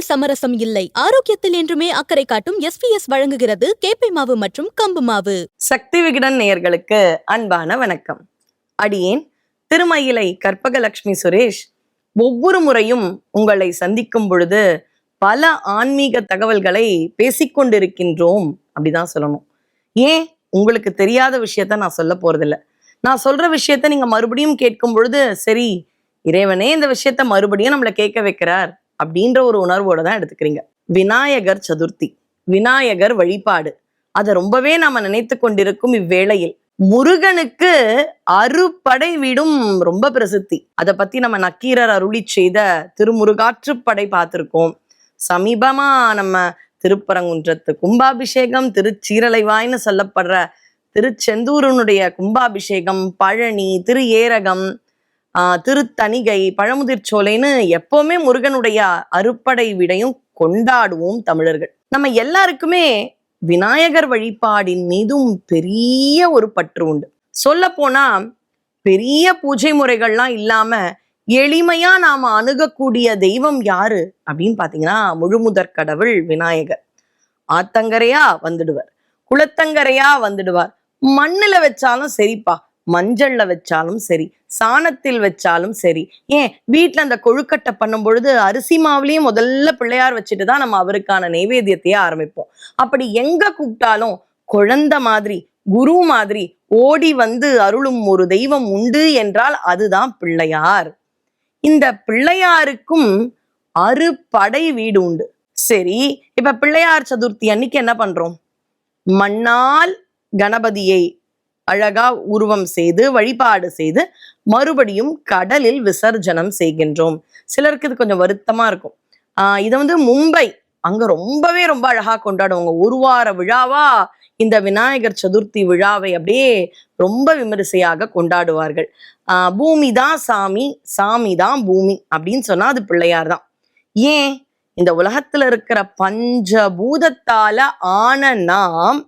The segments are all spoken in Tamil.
சுவையில் சமரசம் இல்லை. ஆரோக்கியத்தில் என்றுமே அக்கறை காட்டும் எஸ் பி எஸ் வழங்குகிறது கேப்பை மாவு மற்றும் கம்பு மாவு. சக்தி விகடன் நேயர்களுக்கு அன்பான வணக்கம். அடியேன் திருமயிலை கற்பகலட்சுமி சுரேஷ் ஒவ்வொரு முறையும் உங்களை சந்திக்கும் பொழுது பல ஆன்மீக தகவல்களை பேசிக்கொண்டிருக்கின்றோம் அப்படிதான் சொல்லணும். ஏன்? உங்களுக்கு தெரியாத விஷயத்த நான் சொல்ல போறதில்ல. நான் சொல்ற விஷயத்த நீங்க மறுபடியும் கேட்கும் பொழுது சரி இறைவனே இந்த விஷயத்த மறுபடியும் நம்மளை கேட்க வைக்கிறார். அப்படின்ற ஒரு உணர்வோடு தான் எடுத்துக்கிறீங்க. விநாயகர் சதுர்த்தி விநாயகர் வழிபாடு அதை ரொம்பவே நாம நினைத்து கொண்டிருக்கும் இவ்வேளையில் முருகனுக்கு அறுபடை வீடும் ரொம்ப பிரசித்தி. அதை பத்தி நம்ம நக்கீரர் அருளி செய்த திருமுருகாற்றுப்படை பார்த்துருக்கோம். சமீபமா நம்ம திருப்பரங்குன்றத்து கும்பாபிஷேகம் திருச்சீரலைவாய்னு சொல்லப்படுற திருச்செந்தூரனுடைய கும்பாபிஷேகம் பழனி திரு ஏரகம் ஆஹ் திருத்தணிகை பழமுதிர்ச்சோலைன்னு எப்பவுமே முருகனுடைய அறுப்படை விடையும் கொண்டாடுவோம் தமிழர்கள். நம்ம எல்லாருக்குமே விநாயகர் வழிபாடின் மீதும் பெரிய ஒரு பற்று உண்டு. சொல்ல போனா பெரிய பூஜை முறைகள்லாம் இல்லாம எளிமையா நாம அணுகக்கூடிய தெய்வம் யாரு? அப்படின்னு பாத்தீங்கன்னா முழுமுதற் கடவுள் விநாயகர். ஆத்தங்கரையா வந்துடுவார். குளத்தங்கரையா வந்துடுவார். மண்ணுல வச்சாலும் சரிப்பா. மஞ்சள்ல வச்சாலும் சரி சாணத்தில் வச்சாலும் சரி ஏன் வீட்டில் அந்த கொழுக்கட்டை பண்ணும் பொழுது அரிசி மாவுலையும் முதல்ல பிள்ளையார் வச்சுட்டு தான் நம்ம அவருக்கான நைவேத்தியத்தையே ஆரம்பிப்போம். அப்படி எங்க கூப்பிட்டாலும் குழந்தை மாதிரி குரு மாதிரி ஓடி வந்து அருளும் ஒரு தெய்வம் உண்டு என்றால் அதுதான் பிள்ளையார். இந்த பிள்ளையாருக்கும் அறுபடை வீடு உண்டு. சரி இப்ப பிள்ளையார் சதுர்த்தி அன்னைக்கு என்ன பண்றோம்? மண்ணால் கணபதியை அழகா உருவம் செய்து வழிபாடு செய்து மறுபடியும் கடலில் விசர்ஜனம் செய்கின்றோம். சிலருக்கு இது கொஞ்சம் வருத்தமா இருக்கும். ஆஹ் இதை வந்து மும்பை அங்க ரொம்பவே ரொம்ப அழகா கொண்டாடுவாங்க. ஒரு வார விழாவா இந்த விநாயகர் சதுர்த்தி விழாவை அப்படியே ரொம்ப விமரிசையாக கொண்டாடுவார்கள். ஆஹ் பூமி தான் சாமி சாமி தான் பூமி அப்படின்னு சொன்னா அது பிள்ளையார் தான். ஏன்? இந்த உலகத்துல இருக்கிற பஞ்சபூதத்தால ஆன நாம்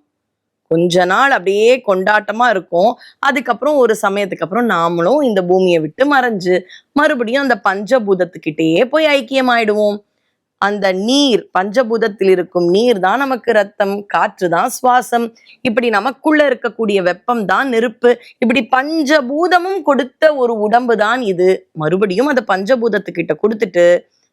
கொஞ்ச நாள் அப்படியே கொண்டாட்டமா இருக்கும். அதுக்கப்புறம் ஒரு சமயத்துக்கு அப்புறம் நாமளும் இந்த பூமியை விட்டு மறைஞ்சு மறுபடியும் அந்த பஞ்சபூதத்துக்கிட்டேயே போய் ஐக்கியமாயிடுவோம். அந்த நீர் பஞ்சபூதத்தில் இருக்கும் நீர் தான் நமக்கு ரத்தம் காற்று தான் சுவாசம். இப்படி நமக்குள்ள இருக்கக்கூடிய வெப்பம் தான் நெருப்பு. இப்படி பஞ்சபூதமும் கொடுத்த ஒரு உடம்பு தான் இது. மறுபடியும் அந்த பஞ்சபூதத்துக்கிட்ட கொடுத்துட்டு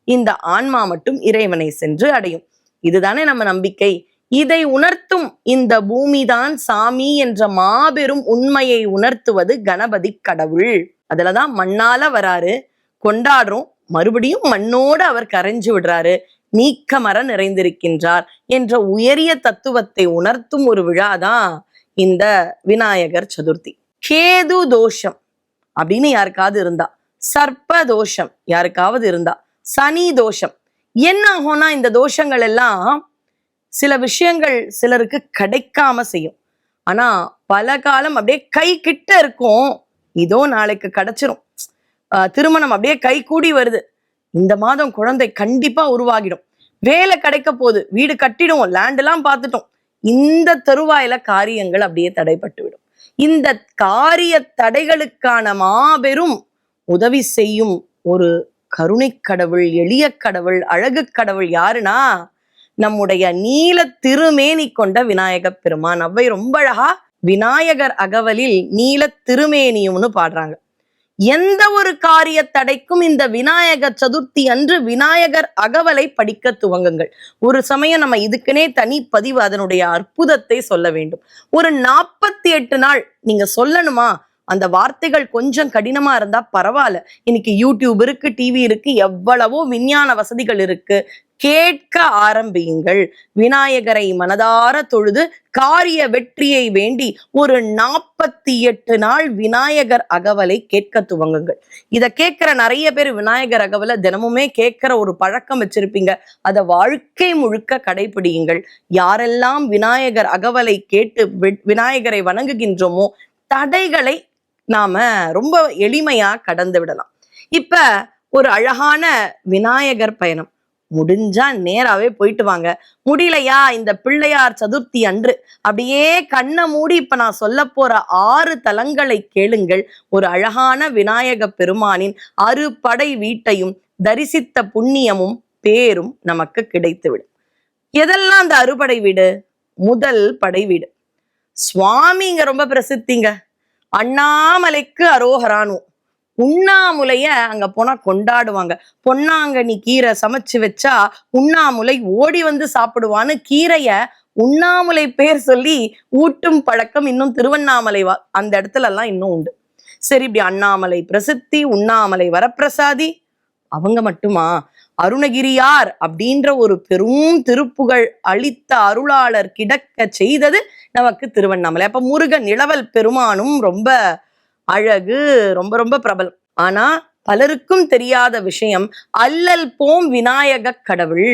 இந்த ஆன்மா மட்டும் இறைவனை சென்று அடையும். இதுதானே நம்ம நம்பிக்கை. இதை உணர்த்தும் இந்த பூமிதான் சாமி என்ற மாபெரும் உண்மையை உணர்த்துவது கணபதி கடவுள். அதுலதான் மண்ணால வராரு. கொண்டாடுறோம். மறுபடியும் மண்ணோடு அவர் கரைஞ்சு விடுறாரு. நீக்கமர நிறைந்திருக்கின்றார் என்ற உயரிய தத்துவத்தை உணர்த்தும் ஒரு விழாதான் இந்த விநாயகர் சதுர்த்தி. கேது தோஷம் அப்படின்னு யாருக்காவது இருந்தா. சர்ப்ப தோஷம் யாருக்காவது இருந்தா. சனி தோஷம். என்ன ஆகும்னா இந்த தோஷங்கள் எல்லாம் சில விஷயங்கள் சிலருக்கு கிடைக்காம செய்யும். ஆனா பல காலம் அப்படியே கை கிட்ட இருக்கும். இதோ நாளைக்கு கிடைச்சிரும். திருமணம் அப்படியே கை கூடி வருது. இந்த மாதம் குழந்தை கண்டிப்பா உருவாகிடும். வேலை கிடைக்க போகுது. வீடு கட்டிடுவோம். லேண்ட் எல்லாம் பார்த்துட்டோம். இந்த தருவாயில காரியங்கள் அப்படியே தடைப்பட்டு விடும் இந்த காரிய தடைகளுக்கான மாபெரும் உதவி செய்யும் ஒரு கருணை கடவுள் எளிய கடவுள் அழகு கடவுள் யாருன்னா நம்முடைய நீல திருமேனி கொண்ட விநாயக பெருமான். அவ்வை ரொம்ப அழகா விநாயகர் அகவலில் நீல திருமேனியும்னு பாடுறாங்க. எந்த ஒரு காரிய தடைக்கும் இந்த விநாயகர் சதுர்த்தி அன்று விநாயகர் அகவலை படிக்க துவங்குங்கள். ஒரு சமயம் நம்ம இதுக்குனே தனி பதிவு அதனுடைய அற்புதத்தை சொல்ல வேண்டும். ஒரு நாற்பத்தி எட்டு நாள் நீங்க சொல்லணுமா? அந்த வார்த்தைகள் கொஞ்சம் கடினமா இருந்தா பரவாயில்ல. இன்னைக்கு யூடியூப் இருக்கு டிவி இருக்கு எவ்வளவோ விஞ்ஞான வசதிகள் இருக்கு. கேட்க ஆரம்பியுங்கள். விநாயகரை மனதார தொழுது காரிய வெற்றியை வேண்டி ஒரு நாற்பத்தி எட்டு நாள் விநாயகர் அகவலை கேட்க துவங்குங்கள். இத கேட்கிற நிறைய பேர் விநாயகர் அகவலை தினமுமே கேட்கிற ஒரு பழக்கம் வச்சிருப்பீங்க. அதை வாழ்க்கை முழுக்க கடைபிடியுங்கள். யாரெல்லாம் விநாயகர் அகவலை கேட்டு விநாயகரை வணங்குகின்றோமோ தடைகளை நாம ரொம்ப எளிமையா கடந்து விடலாம். இப்ப ஒரு அழகான விநாயகர் பயணம். முடிஞ்சா நேராவே போயிட்டு வாங்க. முடியலையா? இந்த பிள்ளையார் சதுர்த்தி அன்று. அப்படியே கண்ணை மூடி இப்ப நான் சொல்ல போற ஆறு தலங்களை கேளுங்கள். ஒரு அழகான விநாயக பெருமானின் அறுபடை வீட்டையும் தரிசித்த புண்ணியமும் பேரும் நமக்கு கிடைத்துவிடும். எதெல்லாம் அந்த அறுபடை வீடு? முதல் படை வீடு. சுவாமிங்க ரொம்ப பிரசித்திங்க. அண்ணாமலைக்கு அரோகரானு உண்ணாமுலைய அங்க போனா கொண்டாடுவாங்க. பொன்னாங்கண்ணி கீரை சமைச்சு வச்சா உண்ணாமுலை ஓடி வந்து சாப்பிடுவான்னு கீரைய உண்ணாமுலை பேர் சொல்லி ஊட்டும் பழக்கம் இன்னும் திருவண்ணாமலை அந்த இடத்துல எல்லாம் இன்னும் உண்டு. சரி இப்படி அண்ணாமலை பிரசித்தி உண்ணாமலை வரப்பிரசாதி அவங்க மட்டுமா? அருணகிரியார் அப்படின்ற ஒரு பெரும் திருப்புகழ் அளித்த அருளாளர் கிடக்க செய்தது நமக்கு திருவண்ணாமலை. அப்ப முருகன் இளவல் பெருமானும் ரொம்ப அழகு ரொம்ப ரொம்ப பிரபலம். ஆனா பலருக்கும் தெரியாத விஷயம் அல்லல் போம் விநாயக கடவுள்.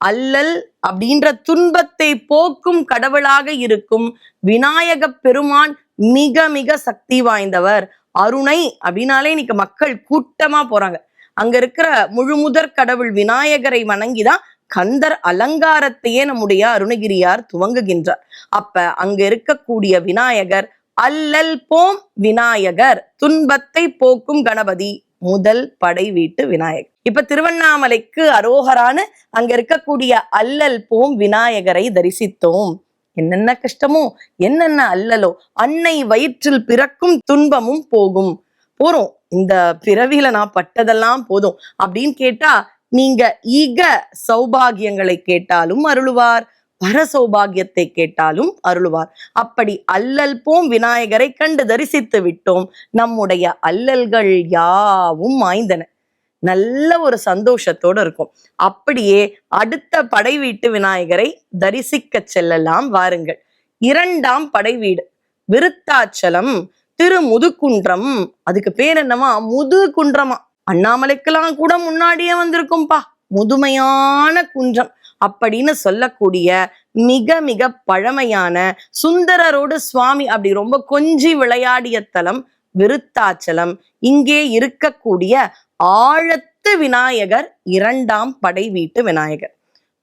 அல்லல் அப்படின்ற துன்பத்தை போக்கும் கடவுளாக இருக்கும் விநாயக பெருமான் மிக மிக சக்தி வாய்ந்தவர். அருணை அப்படின்னாலே இன்னைக்கு மக்கள் கூட்டமா போறாங்க. அங்க இருக்கிற முழுமுதற் கடவுள் விநாயகரை வணங்கிதான் கந்தர் அலங்காரத்தையே நம்முடைய அருணகிரியார் துவங்குகின்றார். அப்ப அங்க இருக்கக்கூடிய விநாயகர் அல்லல் போம் விநாயகர் துன்பத்தை போக்கும் கணபதி முதல் படை வீட்டு விநாயகர். இப்ப திருவண்ணாமலைக்கு அரோகரான அங்க இருக்கக்கூடிய அல்லல் போம் விநாயகரை தரிசித்தோம். என்னென்ன கஷ்டமோ என்னென்ன அல்லலோ அன்னை வயிற்றில் பிறக்கும் துன்பமும் போகும். போறோம். இந்த பிறவியில நான் பட்டதெல்லாம் போதும். அப்படின்னு கேட்டா நீங்க ஈக சௌபாகியங்களை கேட்டாலும் அருளுவார். பர சௌபாகியத்தை கேட்டாலும் அருளுவார். அப்படி அல்லல் போம் விநாயகரை கண்டு தரிசித்து விட்டோம். நம்முடைய அல்லல்கள் யாவும் மாய்ந்தன. நல்ல ஒரு சந்தோஷத்தோட இருக்கும். அப்படியே அடுத்த படை வீட்டு விநாயகரை தரிசிக்க செல்லலாம் வாருங்கள். இரண்டாம் படை வீடு விருத்தாச்சலம் திரு முதுகுன்றம் அதுக்கு பேர் என்னவா முதுகுன்றமா. அண்ணாமலைக்கெல்லாம் கூட முன்னாடியே வந்திருக்கும்பா. முதுமையான குன்றம். அப்படின்னு சொல்லக்கூடிய மிக மிக பழமையான சுந்தரரோடு சுவாமி அப்படி ரொம்ப கொஞ்சி விளையாடிய தலம் விருத்தாச்சலம். இங்கே இருக்கக்கூடிய ஆழத்து விநாயகர் இரண்டாம் படை வீட்டு விநாயகர்.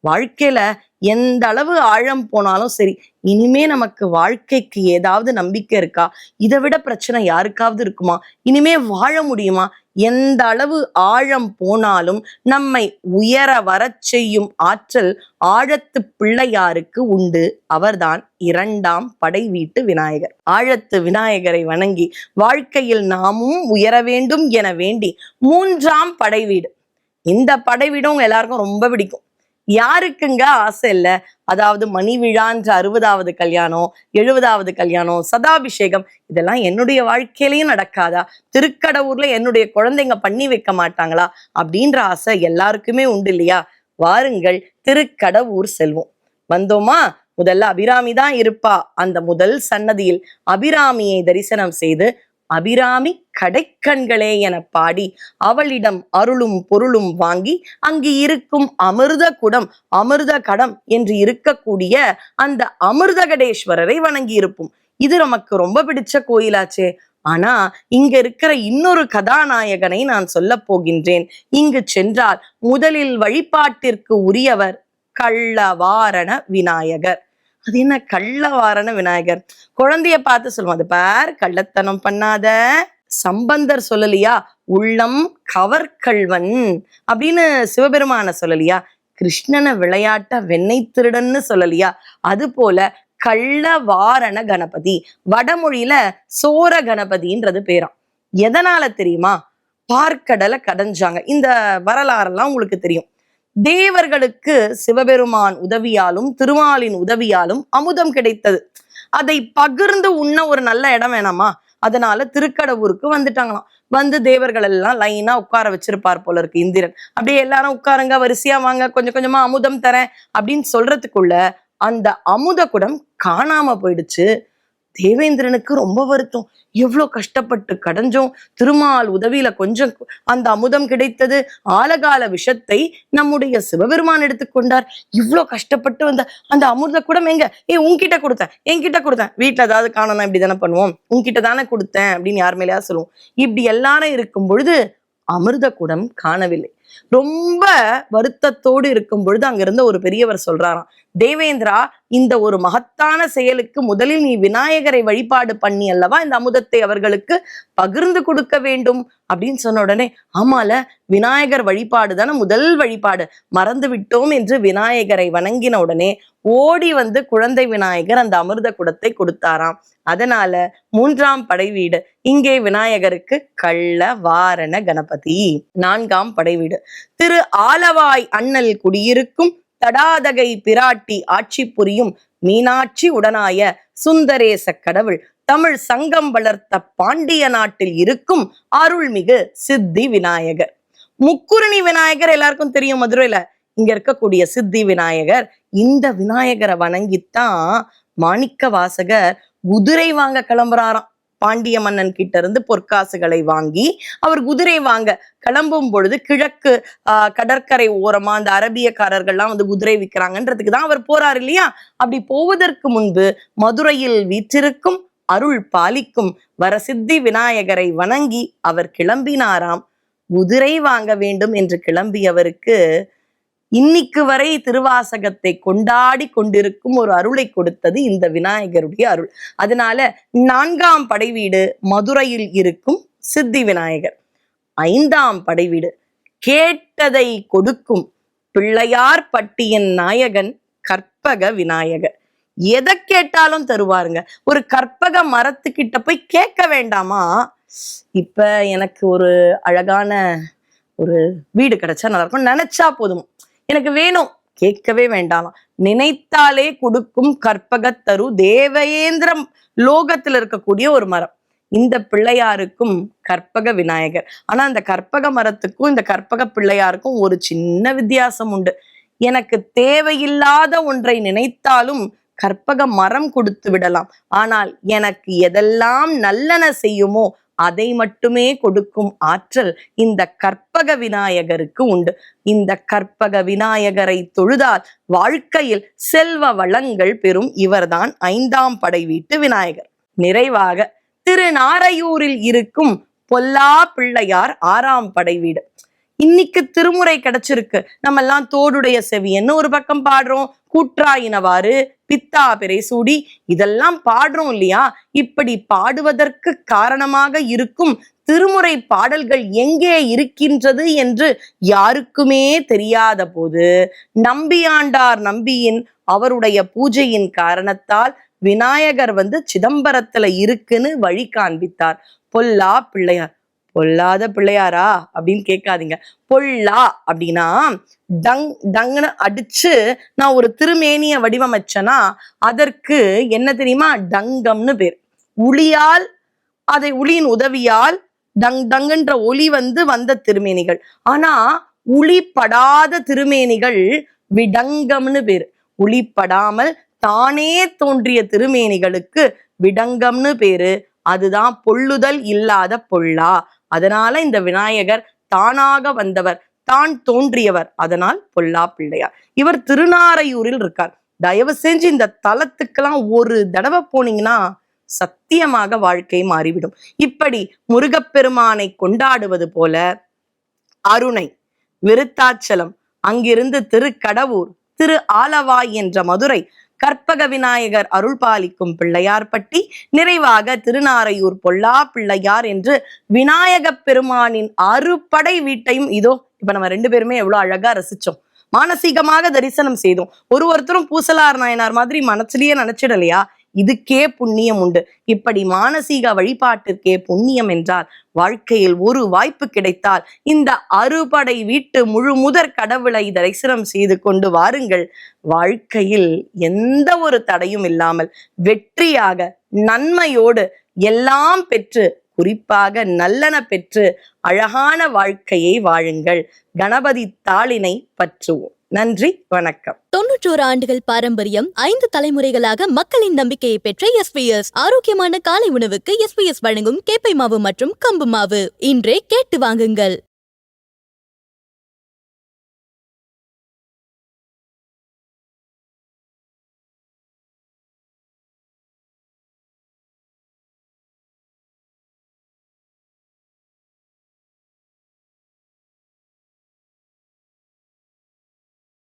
வாழ்க்கையில எந்த அளவு ஆழம் போனாலும் சரி இனிமே நமக்கு வாழ்க்கைக்கு ஏதாவது நம்பிக்கை இருக்கா? இதை விட பிரச்சனை யாருக்காவது இருக்குமா? இனிமே வாழ முடியுமா? எந்த அளவு ஆழம் போனாலும் நம்மை உயர வரச் செய்யும் ஆற்றல் ஆழத்து பிள்ளையாருக்கு உண்டு. அவர்தான் இரண்டாம் படை வீட்டு விநாயகர். ஆழத்து விநாயகரை வணங்கி வாழ்க்கையில் நாமும் உயர வேண்டும் என வேண்டி மூன்றாம் படை வீடு. இந்த படை வீடும் எல்லாருக்கும் ரொம்ப பிடிக்கும். யாருக்குங்க ஆசை இல்லை? அதாவது மணி விழான்ற அறுபதாவது கல்யாணம் எழுபதாவது கல்யாணம் சதாபிஷேகம் இதெல்லாம் என்னுடைய வாழ்க்கையிலயும் நடக்காதா? திருக்கடவுர்ல என்னுடைய குழந்தைங்க பண்ணி வைக்க மாட்டாங்களா? அப்படின்ற ஆசை எல்லாருக்குமே உண்டு இல்லையா? வாருங்கள் திருக்கடவுர் செல்வோம். வந்தோமா? முதல்ல அபிராமி தான் இருப்பா. அந்த முதல் சன்னதியில் அபிராமியை தரிசனம் செய்து அபிராமி கடைக்கண்களே என பாடி அவளிடம் அருளும் பொருளும் வாங்கி அங்கு இருக்கும் அமிர்த குடம் அமிர்த கடம் என்று இருக்கக்கூடிய அந்த அமிர்தகடேஸ்வரரை வணங்கி இருப்போம் இது நமக்கு ரொம்ப பிடிச்ச கோயிலாச்சே. ஆனா இங்க இருக்கிற இன்னொரு கதாநாயகனை நான் சொல்ல போகின்றேன். இங்கு சென்றால் முதலில் வழிபாட்டிற்கு உரியவர் கள்ளவாரண விநாயகர். அது என்ன கள்ளவாரண விநாயகர்? குழந்தைய பார்த்து சொல்லுவோம் அது பார் கள்ளத்தனம் பண்ணாத. சம்பந்தர் சொல்லலையா? உள்ளம் கவர்கல்வன் அப்படின்னு சிவபெருமான சொல்லலையா? கிருஷ்ணனை விளையாட்ட வெண்ணெய் திருடன்னு சொல்லலையா? அது போல கள்ளவாரண கணபதி வடமொழியில சோர கணபதின்றது பேராம். எதனால தெரியுமா? பார்க்கடலை கடைஞ்சாங்க. இந்த வரலாறெல்லாம் உங்களுக்கு தெரியும். தேவர்களுக்கு சிவபெருமான் உதவியாலும் திருமாலின் உதவியாலும் அமுதம் கிடைத்தது. அதை பகிர்ந்து உண்ண ஒரு நல்ல இடம் வேணாமா? அதனால திருக்கடவுருக்கு வந்துட்டாங்களாம். வந்து தேவர்கள் எல்லாம் லைனா உட்கார வச்சிருப்பார் போல இருக்கு இந்திரன். அப்படியே எல்லாரும் உட்காருங்க வரிசையா வாங்க கொஞ்சம் கொஞ்சமா அமுதம் தரேன் அப்படின்னு சொல்றதுக்குள்ள அந்த அமுத குடம் காணாம போயிடுச்சு. தேவேந்திரனுக்கு ரொம்ப வருத்தம். எவ்வளோ கஷ்டப்பட்டு கடைஞ்சோம். திருமால் உதவியில கொஞ்சம் அந்த அமுதம் கிடைத்தது. ஆலகால விஷத்தை நம்முடைய சிவபெருமான் எடுத்துக்கொண்டார் இவ்வளோ கஷ்டப்பட்டு வந்த அந்த அமிர்த கூட எங்க? ஏ உன்கிட்ட கொடுத்தேன். என்கிட்ட கொடுத்தேன். வீட்டில் ஏதாவது காணணும் இப்படி தானே பண்ணுவோம். உன்கிட்ட தானே கொடுத்தேன் அப்படின்னு யார் மேலேயா சொல்லுவோம். இப்படி எல்லாரும் இருக்கும் பொழுது அமிர்த குடம் காணவில்லை. ரொம்ப வருத்தத்தோடு இருக்கும் பொழுது அங்கிருந்த ஒரு பெரியவர் சொல்றாராம் தேவேந்திரா இந்த ஒரு மகத்தான செயலுக்கு முதலில் நீ விநாயகரை வழிபாடு பண்ணி அல்லவா இந்த அமுதத்தை அவர்களுக்கு பகிர்ந்து கொடுக்க வேண்டும்? அப்படின்னு சொன்ன உடனே ஆமால விநாயகர் வழிபாடு தானே முதல் வழிபாடு. மறந்து விட்டோம் என்று விநாயகரை வணங்கின உடனே ஓடி வந்து குழந்தை விநாயகர் அந்த அமிர்த குடத்தை கொடுத்தாராம். அதனால மூன்றாம் படை வீடு. இங்கே விநாயகருக்கு கள்ள வாரண கணபதி. நான்காம் படை வீடு. திரு ஆலவாய் அண்ணல் குடியிருக்கும் தடாதகை பிராட்டி ஆட்சி புரியும் மீனாட்சி உடனாய சுந்தரேச கடவுள். தமிழ் சங்கம் வளர்த்த பாண்டிய நாட்டில் இருக்கும் அருள்மிகு சித்தி விநாயகர். முக்குருணி விநாயகர் எல்லாருக்கும் தெரியும் மதுரையில. இங்க இருக்கக்கூடிய சித்தி விநாயகர். இந்த விநாயகரை வணங்கித்தான் மாணிக்க வாசகர் குதிரை வாங்க கிளம்புறாராம். பாண்டிய மன்னன் கிட்ட இருந்து பொற்காசுகளை வாங்கி அவர் குதிரை வாங்க கிளம்பும் பொழுது கிழக்கு கடற்கரை ஓரமா அந்த அரபியக்காரர்கள்லாம் வந்து குதிரை விற்கிறாங்கன்றதுக்கு தான் அவர் போறாரு இல்லையா? அப்படி போவதற்கு முன்பு மதுரையில் வீற்றிருக்கும் அருள் பாலிக்கும் வரசித்தி விநாயகரை வணங்கி அவர் கிளம்பினாராம். குதிரை வாங்க வேண்டும் என்று கிளம்பியவருக்கு இன்னைக்கு வரை திருவாசகத்தை கொண்டாடி கொண்டிருக்கும் ஒரு அருளை கொடுத்தது இந்த விநாயகருடைய அருள். அதனால நான்காம் படைவீடு மதுரையில் இருக்கும் சித்தி விநாயகர். ஐந்தாம் படைவீடு கேட்டதை கொடுக்கும் பிள்ளையார் பட்டியின் நாயகன் கற்பக விநாயகர். எதை கேட்டாலும் தருவாருங்க. ஒரு கற்பக மரத்துக்கிட்ட போய் கேட்க வேண்டாமா? இப்ப எனக்கு ஒரு அழகான ஒரு வீடு கிடைச்சா நல்லா இருக்கும் நினைச்சா போதும். எனக்கு வேணும். கேட்கவே வேண்டாம்? நினைத்தாலே கொடுக்கும் கற்பகத்தரு தேவேந்திரம் லோகத்துல இருக்கக்கூடிய ஒரு மரம். இந்த பிள்ளையாருக்கும் கற்பக விநாயகர். ஆனா அந்த கற்பக மரத்துக்கும் இந்த கற்பக பிள்ளையாருக்கும் ஒரு சின்ன வித்தியாசம் உண்டு. எனக்கு தேவையில்லாத ஒன்றை நினைத்தாலும் கற்பக மரம் கொடுத்து விடலாம். ஆனால் எனக்கு எதெல்லாம் நல்லன செய்யுமோ அதை மட்டுமே கொடுக்கும் ஆற்றல் இந்த கற்பக விநாயகருக்கு உண்டு. இந்த கற்பக விநாயகரை தொழுதால் வாழ்க்கையில் செல்வ வளங்கள் பெறும். இவர்தான் ஐந்தாம் படை வீட்டு விநாயகர். நிறைவாக திருநாரையூரில் இருக்கும் பொல்லா பிள்ளையார் ஆறாம் படை வீடு. இன்னைக்கு திருமுறை கிடைச்சிருக்கு. நம்ம எல்லாம் தோடுடைய செவியன்னு ஒரு பக்கம் பாடுறோம்? கூற்றாயினவாறு பித்தா பிறை சூடி இதெல்லாம் பாடுறோம் இல்லையா? இப்படி பாடுவதற்கு காரணமாக இருக்கும் திருமுறை பாடல்கள் எங்கே இருக்கின்றது என்று யாருக்குமே தெரியாத போது நம்பியாண்டார் நம்பியின் அவருடைய பூஜையின் காரணத்தால் விநாயகர் வந்து சிதம்பரத்துல இருக்குன்னு வழி காண்பித்தார். பொல்லா பிள்ளையார். பொல்லாத பிள்ளையாரா அப்படின்னு கேட்காதீங்க. பொல்லா அப்படின்னா டங் டங்னு அடிச்சு நான் ஒரு திருமேனிய வடிவமைச்சேன்னா அதற்கு என்ன தெரியுமா? டங்கம்னு பேர். உளியால் அதை உளியின் உதவியால் டங் டங்குன்ற ஒளி வந்து வந்த திருமேனிகள். ஆனா உளிப்படாத திருமேனிகள் விடங்கம்னு பேர். உளிப்படாமல் தானே தோன்றிய திருமேனிகளுக்கு விடங்கம்னு பேரு. அதுதான் பொள்ளுதல் இல்லாத பொல்லா. அதனால இந்த விநாயகர் தானாக வந்தவர் தான் தோன்றியவர். அதனால் பொல்லா பிள்ளையார். இவர் திருநாரையூரில் இருக்கார். தயவு செஞ்சு இந்த தலத்துக்கெல்லாம் ஒரு தடவை போனீங்கன்னா சத்தியமாக வாழ்க்கை மாறிவிடும். இப்படி முருகப்பெருமானை கொண்டாடுவது போல அருணை விருத்தாச்சலம் அங்கிருந்து திருக்கடவுர் திரு ஆலவாய் என்ற மதுரை கற்பக விநாயகர் அருள் பாலிக்கும் பிள்ளையார்பட்டி நிறைவாக திருநாரையூர் பொல்லா பிள்ளையார் என்று விநாயக பெருமானின் அறுபடை வீட்டையும் இதோ இப்ப நம்ம ரெண்டு பேருமே எவ்வளவு அழகா ரசிச்சோம். மானசீகமாக தரிசனம் செய்தோம். ஒரு ஒருத்தரும் பூசலார் நாயனார் மாதிரி மனசுலயே நினைச்சிடலையா? இதுக்கே புண்ணியம் உண்டு. இப்படி மானசீக வழிபாட்டிற்கே புண்ணியம் என்றால் வாழ்க்கையில் ஒரு வாய்ப்பு கிடைத்தால் இந்த அறுபடை வீட்டு முழு முதற் கடவுளை தரிசனம் செய்து கொண்டு வாருங்கள். வாழ்க்கையில் எந்த ஒரு தடையும் இல்லாமல் வெற்றியாக நன்மையோடு எல்லாம் பெற்று குறிப்பாக நல்லன பெற்று அழகான வாழ்க்கையை வாழுங்கள். கணபதி தாளினை பற்றுவோம். நன்றி வணக்கம். தொன்னூற்றோரு ஆண்டுகள் பாரம்பரியம் ஐந்து தலைமுறைகளாக மக்களின் நம்பிக்கையை பெற்ற எஸ்பிஎஸ் ஆரோக்கியமான காலை உணவுக்கு எஸ்பிஎஸ் வழங்கும் கேப்பை மாவு மற்றும் கம்பு மாவு. இன்றே கேட்டு வாங்குங்கள்.